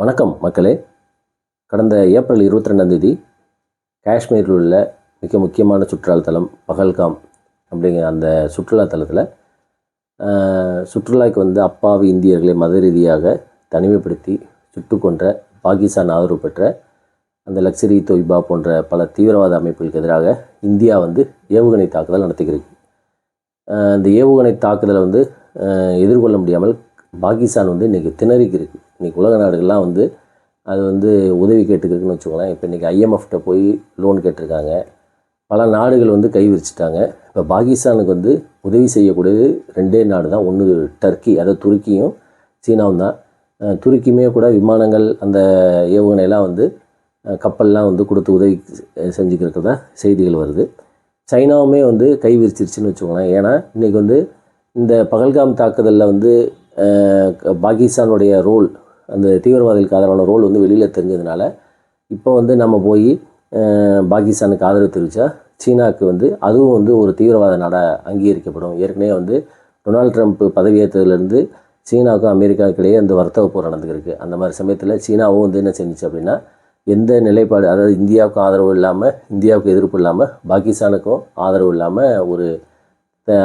வணக்கம் மக்களே. கடந்த ஏப்ரல் இருபத்தி ரெண்டாம் தேதி காஷ்மீரில் உள்ள மிக முக்கியமான சுற்றுலாத்தலம் பகல்காம் அப்படிங்கிற அந்த சுற்றுலாத்தலத்தில் சுற்றுலாவுக்கு வந்து அப்பாவி இந்தியர்களை மத ரீதியாக தனிமைப்படுத்தி சுட்டு கொன்ற பாகிஸ்தான் ஆதரவு பெற்ற அந்த லக்ஸரி தொய்பா போன்ற பல தீவிரவாத அமைப்புகளுக்கு எதிராக இந்தியா வந்து ஏவுகணை தாக்குதல் நடத்துகிறது. அந்த ஏவுகணை தாக்குதலை வந்து எதிர்கொள்ள முடியாமல் பாகிஸ்தான் வந்து இன்றைக்கி திணறிக்கு இருக்குது இன்றைக்கி உலக நாடுகள்லாம் வந்து அது வந்து உதவி கேட்டுக்கிறதுக்குன்னு வச்சுக்கோங்களேன். இப்போ இன்றைக்கி ஐஎம்எஃப்ட்ட போய் லோன் கேட்டிருக்காங்க. பல நாடுகள் வந்து கை விரிச்சிட்டாங்க. இப்போ பாகிஸ்தானுக்கு வந்து உதவி செய்யக்கூடியது ரெண்டே நாடு தான். ஒன்று டர்க்கி அதாவது துருக்கியும் சீனாவும் தான். துருக்கியுமே கூட விமானங்கள் அந்த ஏவுகணையெல்லாம் வந்து கப்பல்லாம் வந்து கொடுத்து உதவி செஞ்சுக்கிறதா செய்திகள் வருது. சைனாவுமே வந்து கை விரிச்சிருச்சுன்னு வச்சுக்கோங்களேன். ஏன்னா இன்றைக்கி வந்து இந்த பகல்காம் தாக்குதலில் வந்து பாகிஸ்தானுடைய ரோல் அந்த தீவிரவாதிகளுக்கு ஆதரவான ரோல் வந்து வெளியில் தெரிஞ்சதுனால இப்போ வந்து நம்ம போய் பாகிஸ்தானுக்கு ஆதரவு தெரிவித்தா சீனாவுக்கு வந்து அதுவும் வந்து ஒரு தீவிரவாத நாடாக அங்கீகரிக்கப்படும். ஏற்கனவே வந்து டொனால்ட் ட்ரம்ப் பதவியேற்றதுலேருந்து சீனாவுக்கும் அமெரிக்காவுக்கிடையே அந்த வர்த்தக போர் நடந்துருக்கு அந்த மாதிரி சமயத்தில் சீனாவும் வந்து என்ன செஞ்சுச்சு அப்படின்னா எந்த நிலைப்பாடு அதாவது இந்தியாவுக்கும் ஆதரவு இல்லாமல் இந்தியாவுக்கு எதிர்ப்பு இல்லாமல் பாகிஸ்தானுக்கும் ஆதரவு இல்லாமல் ஒரு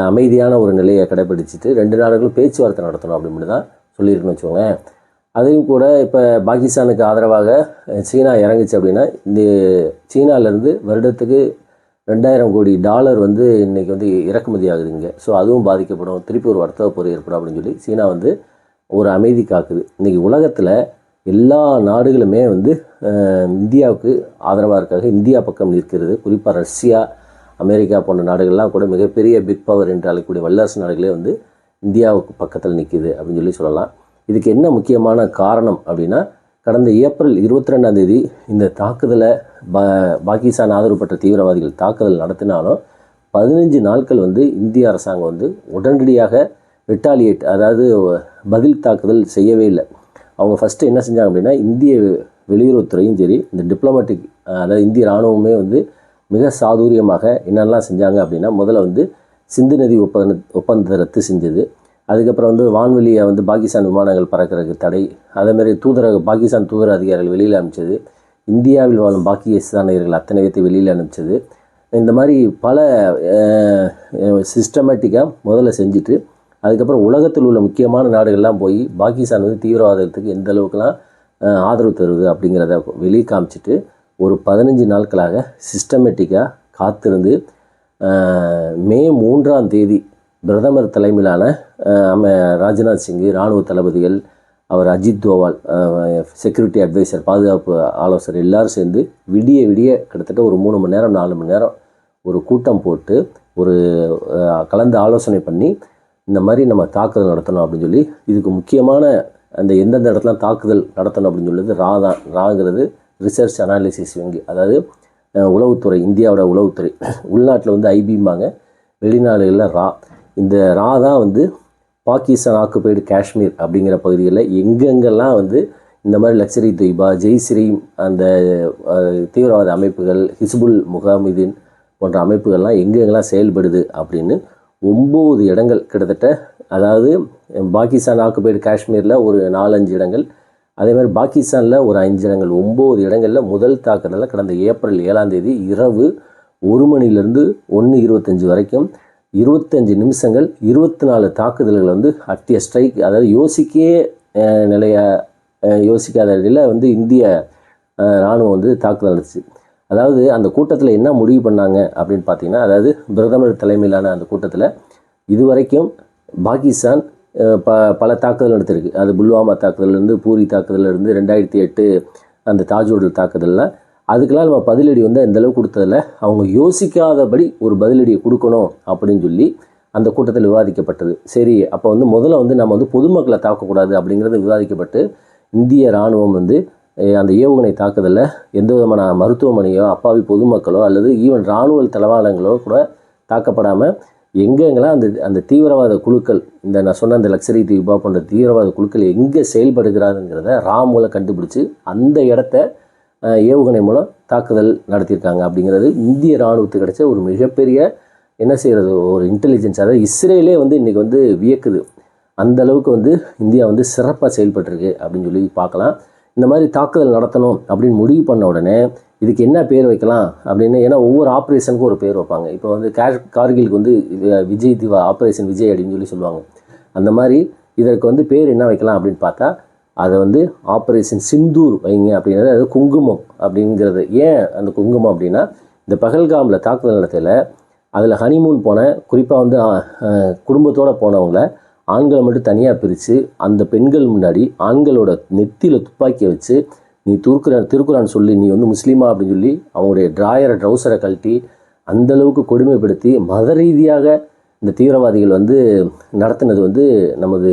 அமைதியான ஒரு நிலையை கடைப்பிடிச்சிட்டு ரெண்டு நாடுகளும் பேச்சுவார்த்தை நடத்தணும் அப்படின்னு தான் சொல்லியிருக்குன்னு வச்சுக்கோங்களேன். அதையும் கூட இப்போ பாகிஸ்தானுக்கு ஆதரவாக சீனா இறங்குச்சு அப்படின்னா இந்த சீனாலேருந்து வருடத்துக்கு ரெண்டாயிரம் கோடி டாலர் வந்து இன்றைக்கி வந்து இறக்குமதி ஆகுதுங்க ஸோ அதுவும் பாதிக்கப்படும். திருப்பி ஒரு வர்த்தக போர் ஏற்படும் அப்படின்னு சொல்லி சீனா வந்து ஒரு அமைதி காக்குது. இன்றைக்கி உலகத்தில் எல்லா நாடுகளுமே வந்து இந்தியாவுக்கு ஆதரவாக இருக்காங்க. இந்தியா பக்கம் நிற்கிறது குறிப்பாக ரஷ்யா அமெரிக்கா போன்ற நாடுகள்லாம் கூட மிகப்பெரிய பிக் பவர் என்று அழைக்கக்கூடிய வல்லரசு நாடுகளே வந்து இந்தியாவுக்கு பக்கத்தில் நிற்கிது அப்படின்னு சொல்லி சொல்லலாம். இதுக்கு என்ன முக்கியமான காரணம் அப்படின்னா கடந்த ஏப்ரல் இருபத்தி ரெண்டாம் தேதி இந்த தாக்குதலை ப பாகிஸ்தான் ஆதரவு பெற்ற தீவிரவாதிகள் தாக்குதல் நடத்தினாலும் பதினஞ்சு நாட்கள் வந்து இந்திய அரசாங்கம் வந்து உடனடியாக ரிட்டாலியேட் அதாவது பதில் தாக்குதல் செய்யவே இல்லை. அவங்க ஃபஸ்ட்டு என்ன செஞ்சாங்க அப்படின்னா இந்திய வெளியுறவுத்துறையும் சரி இந்த டிப்ளமேட்டிக் அதாவது இந்திய இராணுவமே வந்து மிக சாதுரியமாக என்னெல்லாம் செஞ்சாங்க அப்படின்னா முதல்ல வந்து சிந்து நதி ஒப்பந்த ஒப்பந்தத்தை ரத்து செஞ்சது. அதுக்கப்புறம் வந்து வான்வெளியை வந்து பாகிஸ்தான் விமானங்கள் பறக்கிறதுக்கு தடை. அதேமாரி தூதரக பாகிஸ்தான் தூதர அதிகாரிகள் வெளியில் அனுப்பிச்சது. இந்தியாவில் வாழும் பாகிஸ்தானியர்கள் அத்தனை பேர்த்தை வெளியில் அனுப்பிச்சது. இந்த மாதிரி பல சிஸ்டமேட்டிக்காக முதல்ல செஞ்சுட்டு அதுக்கப்புறம் உலகத்தில் உள்ள முக்கியமான நாடுகள்லாம் போய் பாகிஸ்தான் வந்து தீவிரவாதத்துக்கு எந்த அளவுக்குலாம் ஆதரவு தருது அப்படிங்கிறத வெளியே காமிச்சிட்டு ஒரு பதினஞ்சு நாட்களாக சிஸ்டமேட்டிக்காக காத்திருந்து மே மூன்றாம் தேதி பிரதமர் தலைமையிலான நம்ம அம ராஜ்நாத் சிங் இராணுவ தளபதிகள் அவர் அஜித் தோவால் செக்யூரிட்டி அட்வைசர் பாதுகாப்பு ஆலோசகர் எல்லாரும் சேர்ந்து விடிய விடிய கிட்டத்தட்ட ஒரு மூணு மணி நேரம் நாலு மணி நேரம் ஒரு கூட்டம் போட்டு ஒரு கலந்து ஆலோசனை பண்ணி இந்த மாதிரி நம்ம தாக்குதல் நடத்தணும் அப்படின்னு சொல்லி இதுக்கு முக்கியமான அந்த எந்தெந்த இடத்துல தாக்குதல் நடத்தணும் அப்படின்னு சொல்லுறது ரா தான் ராங்கிறது ரிசர்ச் அனாலிசிஸ் வங்கி. அதாவது உளவுத்துறை இந்தியாவோட உளவுத்துறை. உள்நாட்டில் வந்து ஐபிம்பாங்க வெளிநாடுகளில் ரா இந்த ரா தான் வந்து பாகிஸ்தான் ஆக்குபைடு காஷ்மீர் அப்படிங்கிற பகுதிகளில் எங்கெங்கெல்லாம் வந்து இந்த மாதிரி லக்ஸரி துய்பா ஜெய்ஸ்ரீம் அந்த தீவிரவாத அமைப்புகள் ஹிஸ்புல் முகாமிதீன் போன்ற அமைப்புகள்லாம் எங்கெங்கெல்லாம் செயல்படுது அப்படின்னு ஒம்பது இடங்கள் கிட்டத்தட்ட அதாவது பாகிஸ்தான் ஆக்குபைடு காஷ்மீரில் ஒரு நாலஞ்சு இடங்கள் அதே மாதிரி பாகிஸ்தானில் ஒரு அஞ்சு இடங்கள். ஒம்பது இடங்களில் முதல் தாக்குதலில் கடந்த ஏப்ரல் ஏழாம் தேதி இரவு ஒரு மணிலேருந்து ஒன்று இருபத்தஞ்சி வரைக்கும் இருபத்தஞ்சு நிமிஷங்கள் இருபத்தி நாலு தாக்குதல்கள் வந்து அட்டிய ஸ்ட்ரைக் அதாவது யோசிக்கே நிலைய யோசிக்காத நிலையில் வந்து இந்திய இராணுவம் வந்து தாக்குதல் நடத்துச்சு. அதாவது அந்த கூட்டத்தில் என்ன முடிவு பண்ணாங்க அப்படின்னு பார்த்தீங்கன்னா அதாவது பிரதமர் தலைமையிலான அந்த கூட்டத்தில் இதுவரைக்கும் பாகிஸ்தான் ப பல தாக்குதல் நடத்திருக்கு. அது புல்வாமா தாக்குதல்லேருந்து பூரி தாக்குதல்லேருந்து ரெண்டாயிரத்தி எட்டு அந்த தாஜ் ஹோட்டல் தாக்குதல்லாம் அதுக்கெல்லாம் நம்ம பதிலடி வந்து அந்த அளவுக்கு கொடுத்ததில் அவங்க யோசிக்காதபடி ஒரு பதிலடியை கொடுக்கணும் அப்படின்னு சொல்லி அந்த கூட்டத்தில் விவாதிக்கப்பட்டது. சரி அப்போ வந்து முதல்ல வந்து நம்ம வந்து பொதுமக்களை தாக்கக்கூடாது அப்படிங்கிறது விவாதிக்கப்பட்டு இந்திய இராணுவம் வந்து அந்த ஏவுகணை தாக்குதலில் எந்த விதமான மருத்துவமனையோ அப்பாவி பொதுமக்களோ அல்லது ஈவன் இராணுவ தளவாளங்களோ கூட தாக்கப்படாமல் எங்கெங்கெல்லாம் அந்த அந்த தீவிரவாத குழுக்கள் இந்த நான் சொன்ன அந்த லக்ஸரி தீபா போன்ற தீவிரவாத குழுக்கள் எங்கே செயல்படுகிறாருங்கிறத ரா மூலம் கண்டுபிடிச்சு அந்த இடத்த ஏவுகணை மூலம் தாக்குதல் நடத்தியிருக்காங்க அப்படிங்கிறது இந்திய இராணுவத்துக்கு கிடைச்ச ஒரு மிகப்பெரிய என்ன செய்கிறது ஒரு இன்டெலிஜென்ஸ் அதாவது இஸ்ரேலே வந்து இன்றைக்கி வந்து வியக்குது. அந்த அளவுக்கு வந்து இந்தியா வந்து சிறப்பாக செயல்பட்டிருக்கு அப்படின்னு சொல்லி பார்க்கலாம். இந்த மாதிரி தாக்குதல் நடத்தணும் அப்படின்னு முடிவு பண்ண உடனே இதுக்கு என்ன பேர் வைக்கலாம் அப்படின்னு ஏன்னா ஒவ்வொரு ஆப்ரேஷனுக்கும் ஒரு பேர் வைப்பாங்க. இப்போ வந்து கார் கார்கிலுக்கு வந்து விஜய் திவா ஆப்ரேஷன் விஜய் அப்படின்னு சொல்லி சொல்லுவாங்க. அந்த மாதிரி இதற்கு வந்து பேர் என்ன வைக்கலாம் அப்படின்னு பார்த்தா அதை வந்து ஆப்ரேஷன் சிந்தூர் வைங்க அப்படிங்கிறது அது குங்குமம் அப்படிங்கிறது. ஏன் அந்த குங்குமம் அப்படின்னா இந்த பகல்காமில் தாக்குதல் நடத்தையில் அதில் ஹனிமூன் போன குறிப்பாக வந்து குடும்பத்தோடு போனவங்கள ஆண்களை மட்டும் தனியாக பிரித்து அந்த பெண்கள் முன்னாடி ஆண்களோட நெத்தியில் துப்பாக்கியை வச்சு நீ துருக்குறான் திருக்குறான் சொல்லி நீ வந்து முஸ்லீமா? அப்படின்னு சொல்லி அவங்களுடைய ட்ராயரை ட்ரௌசரை கழட்டி அந்த அளவுக்கு கொடுமைப்படுத்தி மத ரீதியாக இந்த தீவிரவாதிகள் வந்து நடத்தினது வந்து நமது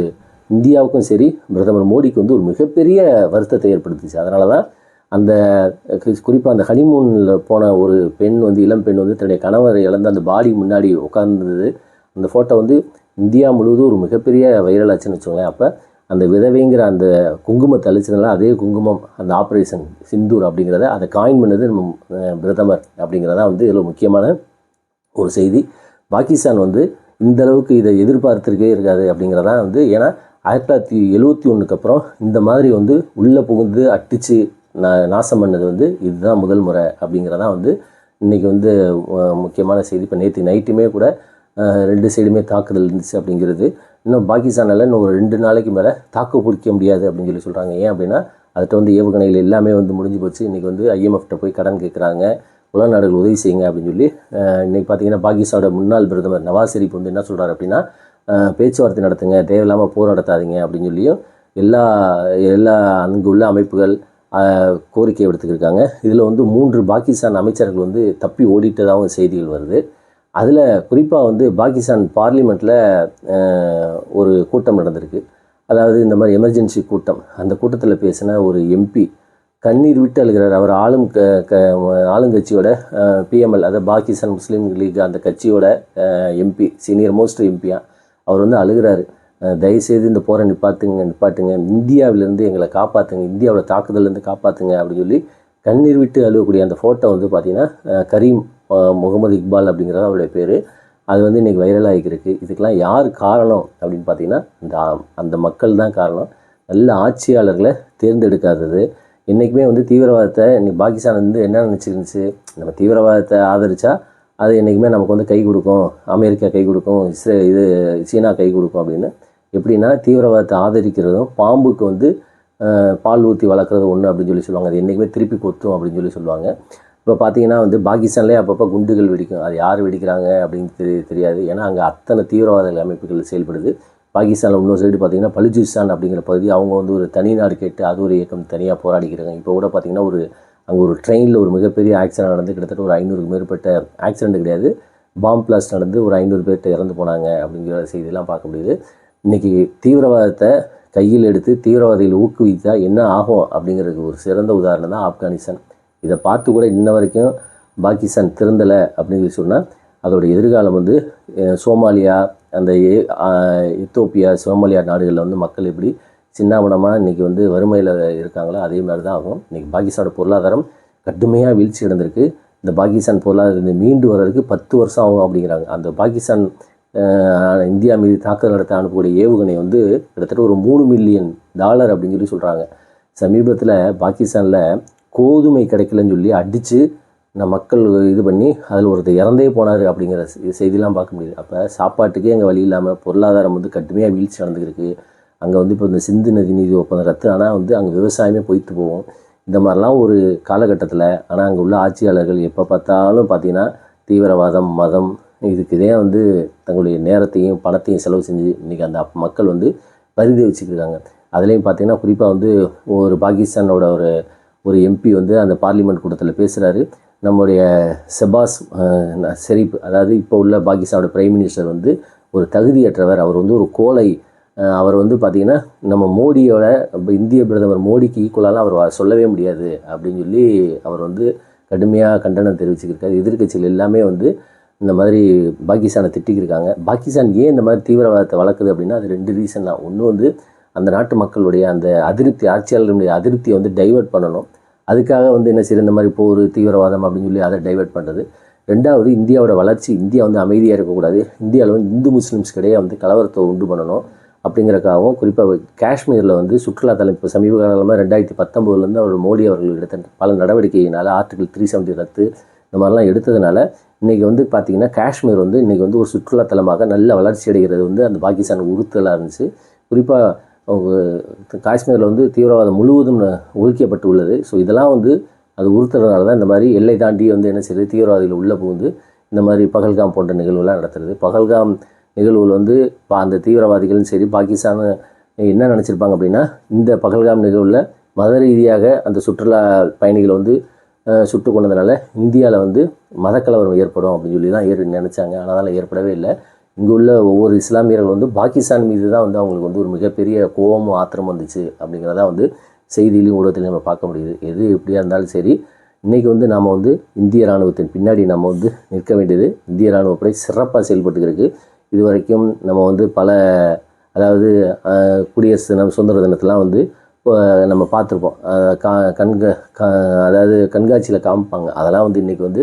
இந்தியாவுக்கும் சரி பிரதமர் மோடிக்கு வந்து ஒரு மிகப்பெரிய வருத்தத்தை ஏற்படுத்துச்சு. அதனால தான் அந்த குறிப்பாக அந்த ஹனிமூனில் போன ஒரு பெண் வந்து இளம் பெண் வந்து தன்னுடைய கணவரை இழந்த அந்த பாடி முன்னாடி உட்கார்ந்தது. அந்த ஃபோட்டோ வந்து இந்தியா முழுவதும் ஒரு மிகப்பெரிய வைரல் ஆச்சுன்னு வச்சுக்கோங்களேன். அப்போ அந்த விதவைங்கிற அந்த குங்குமத்தை அழிச்சதுனால அதே குங்குமம் அந்த ஆப்ரேஷன் சிந்தூர் அப்படிங்கிறத அதை காயின் பண்ணது நம்ம பிரதமர் அப்படிங்கிறதா வந்து இதில் முக்கியமான ஒரு செய்தி. பாகிஸ்தான் வந்து இந்த அளவுக்கு இதை எதிர்பார்த்துருக்கே இருக்காது அப்படிங்கிறதான் வந்து ஏன்னா ஆயிரத்தி தொள்ளாயிரத்தி எழுவத்தி ஒன்றுக்கு அப்புறம் இந்த மாதிரி வந்து உள்ளே புகுந்து அட்டிச்சு நா நாசம் பண்ணது வந்து இதுதான் முதல் முறை அப்படிங்கிறதான் வந்து இன்றைக்கி வந்து முக்கியமான செய்தி. இப்போ நேற்று நைட்டுமே கூட ரெண்டு சைடுமே தாக்குதல் இருந்துச்சு அப்படிங்கிறது. இன்னும் பாகிஸ்தானில் இன்னும் ஒரு ரெண்டு நாளைக்கு மேலே தாக்கு பிடிக்க முடியாது அப்படின்னு சொல்லி சொல்கிறாங்க ஏன் அப்படின்னா அதுகிட்ட வந்து ஏவுகணைகள் எல்லாமே வந்து முடிஞ்சு போச்சு. இன்றைக்கி வந்து ஐஎம்எஃப்ட்ட போய் கடன் கேட்குறாங்க உலக நாடுகள் உதவி செய்யுங்க அப்படின்னு சொல்லி இன்றைக்கி பார்த்தீங்கன்னா பாகிஸ்தானோட முன்னாள் பிரதமர் நவாஸ் ஷெரீப் வந்து என்ன சொல்கிறார் அப்படின்னா பேச்சுவார்த்தை நடத்துங்க தேவையில்லாமல் போர் நடத்தாதீங்க அப்படின்னு சொல்லியும் எல்லா எல்லா அங்கு உள்ள அமைப்புகள் கோரிக்கை விடுத்துக்கிருக்காங்க இதில் வந்து மூன்று பாகிஸ்தான் அமைச்சர்கள் வந்து தப்பி ஓடிட்டதாகவும் செய்திகள் வருது. அதில் குறிப்பாக வந்து பாகிஸ்தான் பார்லிமெண்ட்டில் ஒரு கூட்டம் நடந்திருக்கு. அதாவது இந்த மாதிரி எமர்ஜென்சி கூட்டம். அந்த கூட்டத்தில் பேசின ஒரு எம்பி கண்ணீர் விட்டு அழுகிறார். அவர் ஆளும் க க ஆளுங்கட்சியோட பிஎம்எல் அதாவது பாகிஸ்தான் முஸ்லீம் லீக் அந்த கட்சியோட எம்பி சீனியர் மோஸ்ட் எம்பியா. அவர் வந்து அழுகிறாரு. தயவுசெய்து இந்த போரை நிப்பாட்டுங்க நிப்பாட்டுங்க. இந்தியாவிலேருந்து எங்களை காப்பாற்றுங்க இந்தியாவோட தாக்குதல்லேருந்து காப்பாற்றுங்க அப்படின்னு சொல்லி கண்ணீர் விட்டு அழுகக்கூடிய அந்த ஃபோட்டோ வந்து பார்த்திங்கன்னா கரீம் முகமது இக்பால் அப்படிங்கிறது அவருடைய பேர். அது வந்து இன்றைக்கி வைரல் இருக்குது இதுக்கெல்லாம் யார் காரணம் அப்படின்னு பார்த்தீங்கன்னா இந்த அந்த மக்கள் தான் காரணம். நல்ல ஆட்சியாளர்களை தேர்ந்தெடுக்காதது. என்றைக்குமே வந்து தீவிரவாதத்தை இன்னைக்கு பாகிஸ்தான் வந்து என்ன நினச்சிருந்துச்சு? நம்ம தீவிரவாதத்தை ஆதரித்தா அது என்றைக்குமே நமக்கு வந்து கை கொடுக்கும். அமெரிக்கா கை கொடுக்கும். இஸ்ரே இது சீனா கை கொடுக்கும் அப்படின்னு. எப்படின்னா தீவிரவாதத்தை ஆதரிக்கிறதும் பாம்புக்கு வந்து பால் ஊற்றி வளர்க்குறது ஒன்று அப்படின்னு சொல்லி சொல்லுவாங்க. அது என்றைக்குமே திருப்பி கொத்தும் அப்படின்னு சொல்லி சொல்லுவாங்க. இப்போ பார்த்தீங்கன்னா வந்து பாகிஸ்தான்லேயே அப்பப்போ குண்டுகள் வெடிக்கும். அது யார் வெடிக்கிறாங்க அப்படின்னு தெரிய தெரியாது. ஏன்னா அங்கே அத்தனை தீவிரவாத அமைப்புகள் செயல்படுது. பாகிஸ்தானில் இன்னொரு சைடு பார்த்தீங்கன்னா பலுஜிஸ்தான் அப்படிங்கிற பகுதி அவங்க வந்து ஒரு தனி நாடு கேட்டு அது ஒரு இயக்கம் தனியாக போராடிக்கிறாங்க. இப்போ கூட பார்த்தீங்கன்னா ஒரு அங்கே ஒரு ட்ரெயினில் ஒரு மிகப்பெரிய ஆக்சிடென்ட் நடந்து கிட்டத்தட்ட ஒரு ஐநூறுக்கு மேற்பட்ட ஆக்சிடென்ட் கிடையாது. பாம் பிளாஸ்ட் நடந்து ஒரு ஐநூறு பேர்கிட்ட இறந்து போனாங்க அப்படிங்கிற செய்தியெல்லாம் பார்க்க முடியுது. இன்றைக்கி தீவிரவாதத்தை கையில் எடுத்து தீவிரவாதிகள் ஊக்குவித்தா என்ன ஆகும் அப்படிங்கிறதுக்கு ஒரு சிறந்த உதாரணம் தான் ஆப்கானிஸ்தான். இதை பார்த்து கூட இன்ன வரைக்கும் பாகிஸ்தான் திறந்தலை அப்படின்னு சொல்லி சொன்னால் அதோட எதிர்காலம் வந்து சோமாலியா அந்த ஏ- எத்தோப்பியா சோமாலியா நாடுகளில் வந்து மக்கள் எப்படி சின்னாபனமாக இன்றைக்கி வந்து வறுமையில் இருக்காங்களோ அதே மாதிரி தான் ஆகும். இன்றைக்கி பாகிஸ்தானோட பொருளாதாரம் கடுமையாக வீழ்ச்சி அடைந்திருக்கு. இந்த பாகிஸ்தான் பொருளாதாரம் மீண்டு வர்றதுக்கு பத்து வருஷம் ஆகும் அப்படிங்கிறாங்க. அந்த பாகிஸ்தான் இந்தியா மீது தாக்குதல் நடத்த அனுப்பக்கூடிய ஏவுகணை வந்து கிட்டத்தட்ட ஒரு மூணு மில்லியன் டாலர் அப்படின்னு சொல்லி சொல்கிறாங்க சமீபத்தில் பாகிஸ்தானில் கோதுமை கிடைக்கலன்னு சொல்லி அடித்து நம்ம மக்கள் இது பண்ணி அதில் ஒருத்தர் இறந்தே போனார் அப்படிங்கிற செய்திலாம் பார்க்க முடியுது. அப்போ சாப்பாட்டுக்கே அங்கே வழி இல்லாமல் பொருளாதாரம் வந்து கடுமையாக வீழ்ச்சி நடந்துருக்கு அங்கே வந்து இப்போ இந்த சிந்து நதி நீதி ஒப்பந்தம் ரத்து. ஆனால் வந்து அங்கே விவசாயமே பொய்த்து போவோம் இந்த மாதிரிலாம் ஒரு காலகட்டத்தில் ஆனால் அங்கே உள்ள ஆட்சியாளர்கள் எப்போ பார்த்தாலும் பார்த்தீங்கன்னா தீவிரவாதம் மதம் இதுக்குதே வந்து தங்களுடைய நேரத்தையும் பணத்தையும் செலவு செஞ்சு இன்றைக்கி அந்த மக்கள் வந்து பரிதி வச்சுக்கிருக்காங்க அதுலேயும் பார்த்தீங்கன்னா குறிப்பாக வந்து ஒரு பாகிஸ்தானோட ஒரு ஒரு எம்பி வந்து அந்த பார்லிமெண்ட் கூட்டத்தில் பேசுகிறாரு நம்முடைய செபாஸ் அஹ், அதாவது இப்போ உள்ள பாகிஸ்தானோட பிரைம் மினிஸ்டர் வந்து ஒரு தகுதியற்றவர். அவர் வந்து ஒரு கோலை அவர் வந்து பார்த்திங்கன்னா நம்ம மோடியோட இந்திய பிரதமர் மோடிக்கு ஈக்குவலாலாம் அவர் சொல்லவே முடியாது அப்படின்னு சொல்லி அவர் வந்து கடுமையாக கண்டனம் தெரிவிச்சுக்கிருக்காரு. எதிர்க்கட்சிகள் எல்லாமே வந்து இந்த மாதிரி பாகிஸ்தானை திட்டிக்கிருக்காங்க. பாகிஸ்தான் ஏன் இந்த மாதிரி தீவிரவாதத்தை வளர்க்குது அப்படின்னா அது ரெண்டு ரீசன் தான். ஒன்று வந்து அந்த நாட்டு மக்களுடைய அந்த அதிருப்தி ஆட்சியாளர்களுடைய அதிருப்தியை வந்து டைவர்ட் பண்ணணும். அதுக்காக வந்து என்ன செய்யுது இந்த மாதிரி போர் தீவிரவாதம் அப்படின்னு சொல்லி அதை டைவர்ட் பண்ணுறது ரெண்டாவது இந்தியாவோட வளர்ச்சி இந்தியா வந்து அமைதியாக இருக்கக்கூடாது. இந்தியாவில் வந்து இந்து முஸ்லீம்ஸ் கிடையே வந்து கலவரத்தை உண்டு பண்ணணும். அப்படிங்கிறக்காகவும் குறிப்பாக காஷ்மீரில் வந்து சுற்றுலாத்தலம் இப்போ சமீப காலமாக ரெண்டாயிரத்தி பத்தொம்போதுலேருந்து அவர் மோடி அவர்கள் எடுத்த பல நடவடிக்கையினால் ஆர்டிகல் த்ரீ செவன்ட்டி ரத்து இந்த மாதிரிலாம் எடுத்ததுனால இன்றைக்கி வந்து பார்த்திங்கன்னா காஷ்மீர் வந்து இன்றைக்கி வந்து ஒரு சுற்றுலாத்தலமாக நல்ல வளர்ச்சி அடைகிறது வந்து அந்த பாகிஸ்தான் உறுத்தலாக இருந்துச்சு. குறிப்பாக காஷ்மீரில் வந்து தீவிரவாதம் முழுவதும் ஒழிக்கப்பட்டு உள்ளது ஸோ இதெல்லாம் வந்து அது உறுத்துறதுனால தான் இந்த மாதிரி எல்லை தாண்டி வந்து என்ன செய்யுது? தீவிரவாதிகள் உள்ளே புகுந்து இந்த மாதிரி பகல்காம் போன்ற நிகழ்வுலாம் நடத்துறது. பகல்காம் நிகழ்வுகள் வந்து பா- அந்த தீவிரவாதிகளும் சரி பாகிஸ்தான் என்ன நினச்சிருப்பாங்க அப்படின்னா இந்த பகல்காம் நிகழ்வில் மத ரீதியாக அந்த சுற்றுலா பயணிகளை வந்து சுட்டு கொண்டதுனால இந்தியாவில் வந்து மதக்கலவரம் ஏற்படும் அப்படின்னு சொல்லி தான் ஏற் நினச்சாங்க. ஆனால் ஏற்படவே இல்லை. இங்கே உள்ள ஒவ்வொரு இஸ்லாமியர்கள் வந்து பாகிஸ்தான் மீது தான் வந்து அவங்களுக்கு வந்து ஒரு மிகப்பெரிய கோபமும் ஆத்திரம் வந்துச்சு அப்படிங்கிறதா வந்து செய்தியிலையும் ஊடகத்திலையும் நம்ம பார்க்க முடியுது. எது எப்படியா இருந்தாலும் சரி இன்றைக்கி வந்து நாம் வந்து இந்திய இராணுவத்தின் பின்னாடி நம்ம வந்து நிற்க வேண்டியது இந்திய இராணுவப்படை சிறப்பாக செயல்பட்டுக்கிறதுக்கு இது வரைக்கும் நம்ம வந்து பல அதாவது குடியரசு நம்ம சுதந்திர தினத்தெலாம் வந்து நம்ம பார்த்துருப்போம். கா கண்க கா அதாவது கண்காட்சியில் காமிப்பாங்க. அதெல்லாம் வந்து இன்றைக்கி வந்து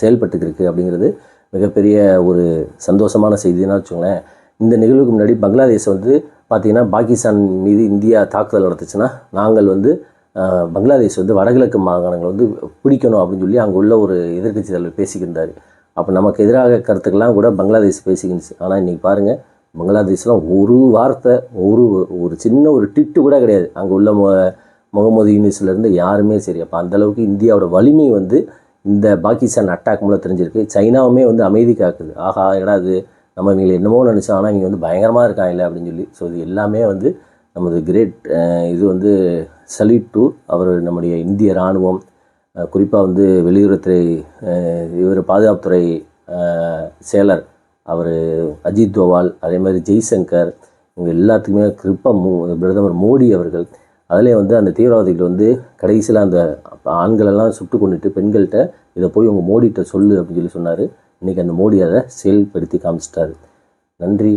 செயல்பட்டுக்கு இருக்குது அப்படிங்கிறது மிகப்பெரிய ஒரு சந்தோஷமான செய்தினால் வச்சுக்கோங்களேன். இந்த நிகழ்வுக்கு முன்னாடி பங்களாதேஷ் வந்து பார்த்திங்கன்னா பாகிஸ்தான் மீது இந்தியா தாக்குதல் நடத்துச்சுன்னா நாங்கள் வந்து பங்களாதேஷ் வந்து வடகிழக்கு மாகாணங்களை வந்து பிடிக்கணும் அப்படின்னு சொல்லி அங்கே உள்ள ஒரு எதிர்க்கட்சி தலைவர் பேசிக்கிருந்தார். அப்போ நமக்கு எதிராக கருத்துக்கெல்லாம் கூட பங்களாதேஷ் பேசிக்கிச்சு. ஆனால் இன்றைக்கி பாருங்கள் பங்களாதேஷ்லாம் ஒரு வார்த்தை ஒரு ஒரு சின்ன ஒரு டிட்டு கூட கிடையாது. அங்கே உள்ள மு முகமது யூனிஸ்லேருந்து யாருமே சரி. அப்போ அந்தளவுக்கு இந்தியாவோட வலிமை வந்து இந்த பாகிஸ்தான் அட்டாக் மூலம் தெரிஞ்சிருக்கு. சைனாவுமே வந்து அமைதி காக்குது ஆஹா என்னடா இது? நம்ம இவங்களை என்னமோ நினச்சோம். ஆனால் இவங்க வந்து பயங்கரமாக இருக்காங்க அப்படின்னு சொல்லி. ஸோ இது எல்லாமே வந்து நமது கிரேட் இது வந்து சல்யூட் டு அவர் நம்முடைய இந்திய இராணுவம் குறிப்பாக வந்து வெளியுறவுத்துறை இவர் பாதுகாப்புத்துறை செயலர் அவர் அஜித் தோவால் அதே மாதிரி ஜெய்சங்கர் இவங்க எல்லாத்துக்குமே கிருப்பா மோ பிரதமர் மோடி அவர்கள். அதிலே வந்து அந்த தீவிரவாதிகள் வந்து கடைசியில் அந்த ஆண்களெல்லாம் சுட்டு கொண்டுட்டு பெண்கள்கிட்ட இதை போய் உங்கள் மோடிகிட்ட சொல்லு அப்படின்னு சொல்லி சொன்னார். இன்றைக்கி அந்த மோடி அதை செயல்படுத்தி காமிச்சிட்டாரு. நன்றி.